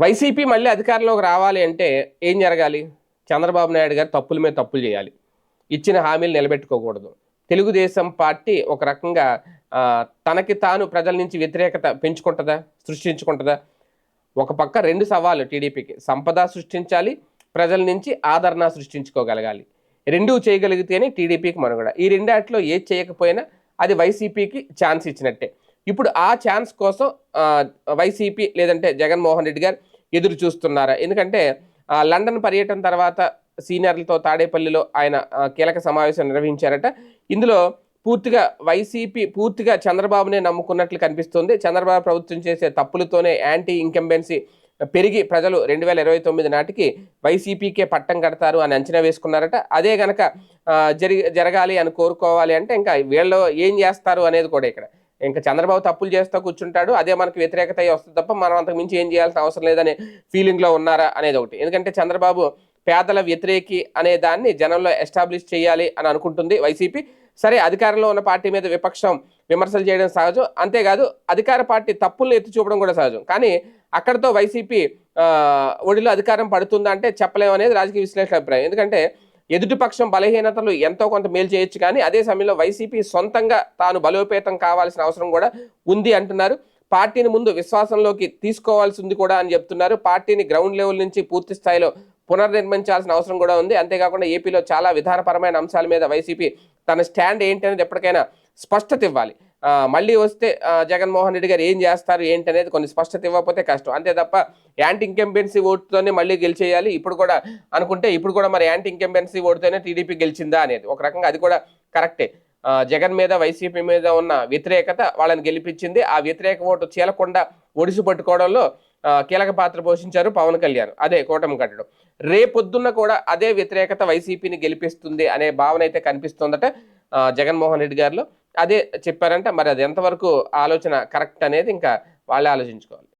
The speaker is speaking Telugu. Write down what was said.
వైసీపీ మళ్ళీ అధికారంలోకి రావాలి అంటే ఏం జరగాలి? చంద్రబాబు నాయుడు గారు తప్పుల మీద తప్పులు చేయాలి. ఇచ్చిన హామీలు నిలబెట్టుకోకూడదు. తెలుగుదేశం పార్టీ ఒక రకంగా తనకి తాను ప్రజల నుంచి వ్యతిరేకత పెంచుకుంటుందా? సృష్టించుకుంటుందా? ఒక పక్క రెండు సవాళ్ళు టీడీపీకి. సంపద సృష్టించాలి ప్రజల నుంచి ఆదరణ సృష్టించుకోగలగాలి. రెండూ చేయగలిగితేనే టీడీపీకి మనుగడ. ఈ రెండాటిలో ఏది చేయకపోయినా అది వైసీపీకి ఛాన్స్ ఇచ్చినట్టే. ఇప్పుడు ఆ ఛాన్స్ కోసం వైసీపీ లేదంటే జగన్మోహన్ రెడ్డి గారు ఎదురు చూస్తున్నారా? ఎందుకంటే లండన్ పర్యటన తర్వాత సీనియర్లతో తాడేపల్లిలో ఆయన కీలక సమావేశం నిర్వహించారట. ఇందులో పూర్తిగా వైసీపీ పూర్తిగా చంద్రబాబునే నమ్ముకున్నట్లు కనిపిస్తుంది. చంద్రబాబు ప్రభుత్వం చేసే తప్పులతోనే యాంటీ ఇంకంబెన్సీ పెరిగి ప్రజలు రెండు వేల ఇరవై తొమ్మిది నాటికి వైసీపీకే పట్టం కడతారు అని అంచనా వేసుకున్నారట. అదే గనక జరిగి జరి జరగాలి అని కోరుకోవాలి అంటే ఇంకా వీళ్ళు ఏం చేస్తారు అనేది కూడా ఇక్కడ. ఇంకా చంద్రబాబు తప్పులు చేస్తూ కూర్చుంటాడు అదే మనకు వ్యతిరేకత వస్తుంది తప్ప మనం అంతకు మించి ఏం చేయాల్సిన అవసరం లేదనే ఫీలింగ్లో ఉన్నారా అనేది ఒకటి. ఎందుకంటే చంద్రబాబు పేదల వ్యతిరేకి అనే దాన్ని జనంలో ఎస్టాబ్లిష్ చేయాలి అని అనుకుంటుంది వైసీపీ. సరే అధికారంలో ఉన్న పార్టీ మీద విపక్షం విమర్శలు చేయడం సహజం అంతేకాదు అధికార పార్టీ తప్పుల్ని ఎత్తి చూపడం కూడా సహజం. కానీ అక్కడతో వైసీపీ ఒడిలో అధికారం పడుతుందా అంటే చెప్పలేము అనేది రాజకీయ విశ్లేషణ అభిప్రాయం. ఎందుకంటే ఎదుటి పక్షం బలహీనతలు ఎంతో కొంత మేలు చేయొచ్చు కానీ అదే సమయంలో వైసీపీ సొంతంగా తాను బలోపేతం కావాల్సిన అవసరం కూడా ఉంది అంటున్నారు. పార్టీని ముందు విశ్వాసంలోకి తీసుకోవాల్సి ఉంది కూడా అని చెప్తున్నారు. పార్టీని గ్రౌండ్ లెవెల్ నుంచి పూర్తి స్థాయిలో పునర్నిర్మించాల్సిన అవసరం కూడా ఉంది. అంతేకాకుండా ఏపీలో చాలా విధానపరమైన అంశాల మీద వైసీపీ తన స్టాండ్ ఏంటి అనేది ఎప్పటికైనా స్పష్టత ఇవ్వాలి. మళ్ళీ వస్తే జగన్మోహన్ రెడ్డి గారు ఏం చేస్తారు ఏంటి అనేది కొన్ని స్పష్టత ఇవ్వకపోతే కష్టం. అంతే తప్ప యాంటీ ఇంకంబెన్సీ ఓటుతోనే మళ్ళీ గెలిచేయాలి. ఇప్పుడు కూడా అనుకుంటే ఇప్పుడు కూడా మరి యాంటీ ఇంకంబెన్సీ ఓటుతోనే టీడీపీ గెలిచిందా అనేది. ఒక రకంగా అది కూడా కరెక్టే. జగన్ మీద వైసీపీ మీద ఉన్న వ్యతిరేకత వాళ్ళని గెలిపించింది. ఆ వ్యతిరేక ఓటు చీలకుండా ఒడిసి పట్టుకోవడంలో కీలక పాత్ర పోషించారు పవన్ కళ్యాణ్. అదే కూటమి కట్టడం. రేపొద్దున్న కూడా అదే వ్యతిరేకత వైసీపీని గెలిపిస్తుంది అనే భావన అయితే కనిపిస్తుందట జగన్మోహన్ రెడ్డి గారిలో. అదే చెప్పారంటే మరి అది ఎంతవరకు ఆలోచన కరెక్ట్ అనేది ఇంకా వాళ్ళే ఆలోచించుకోవాలి.